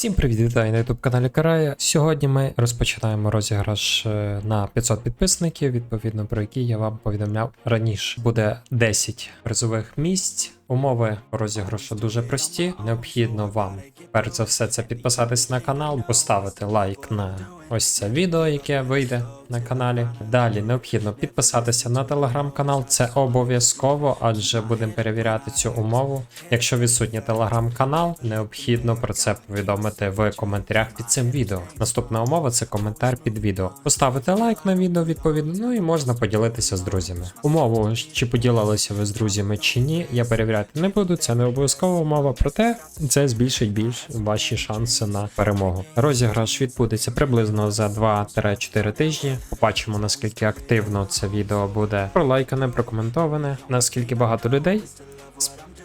Всім привіт, вітаю на youtube каналі Карая. Сьогодні ми розпочинаємо розіграш е, на 500 підписників, відповідно про які я вам повідомляв раніше. Буде 10 призових місць. Умови розіграшу дуже прості. Необхідно вам, перш за все, це підписатись на канал, поставити лайк на ось це відео, яке вийде на каналі. Далі необхідно підписатися на телеграм-канал. Це обов'язково, адже будемо перевіряти цю умову. Якщо відсутній телеграм-канал, необхідно про це повідомити в коментарях під цим відео. Наступна умова це коментар під відео. Поставити лайк на відео відповідно, ну і можна поділитися з друзями. Умову, чи поділилися ви з друзями чи ні, я перевіряти не буду. Це не обов'язкова умова, проте це збільшить більш ваші шанси на перемогу. Розіграш відбудеться приблизно за 2-4 тижні. Побачимо наскільки активно це відео буде пролайкане, прокоментоване, наскільки багато людей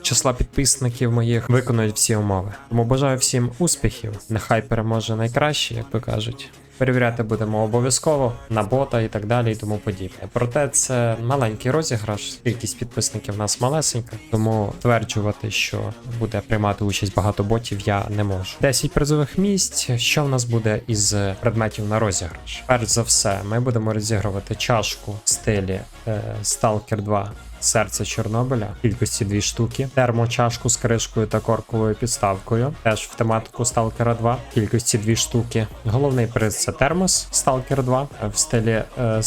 числа підписників моїх виконують всі умови. Тому бажаю всім успіхів. Нехай переможе найкраще, як то кажуть. Перевіряти будемо обов'язково на бота і так далі, і тому подібне. Проте це маленький розіграш, кількість підписників в нас малесенька, тому тверджувати, що буде приймати участь багато ботів, я не можу. 10 призових місць. Що в нас буде із предметів на розіграш? Перш за все, ми будемо розігрувати чашку в стилі е, Stalker 2 Серце Чорнобиля, кількості дві штуки, термочашку з кришкою та корковою підставкою, теж в тематику Сталкера 2, кількості дві штуки. Головний приз це термос Stalker 2 в стилі е,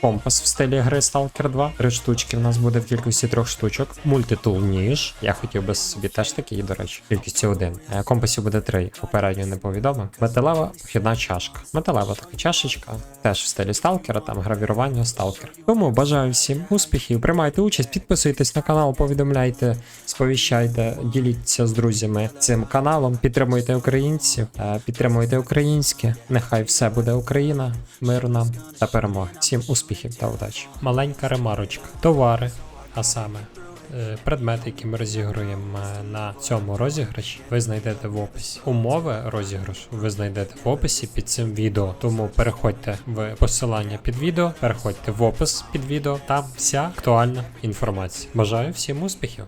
компас в стилі гри Stalker 2. Три штучки в нас буде в кількості трьох штучок. Мультитул ніж. Я хотів би собі теж такий, до речі, кількості один. Е, Компасів буде три. Попередньо не повідомив. Металева похідна чашка. Металева така чашечка, теж в стилі Сталкера, там гравірування Сталкера. Тому бажаю всім успіхів. Приймайте участь, підписуйтесь на канал, повідомляйте, сповіщайте, діліться з друзями цим каналом, підтримуйте українців, е, підтримуйте українське. Нехай все буде Україна, мир нам та перемоги. Всім успіхів та удачі. Маленька ремарочка. Товари, а саме. Е, Предмети, які ми розігруємо е, на цьому розіграші, ви знайдете в описі. Умови розіграшу ви знайдете в описі під цим відео. Тому переходьте в посилання під відео, переходьте в опис під відео, там вся актуальна інформація. Бажаю всім успіхів!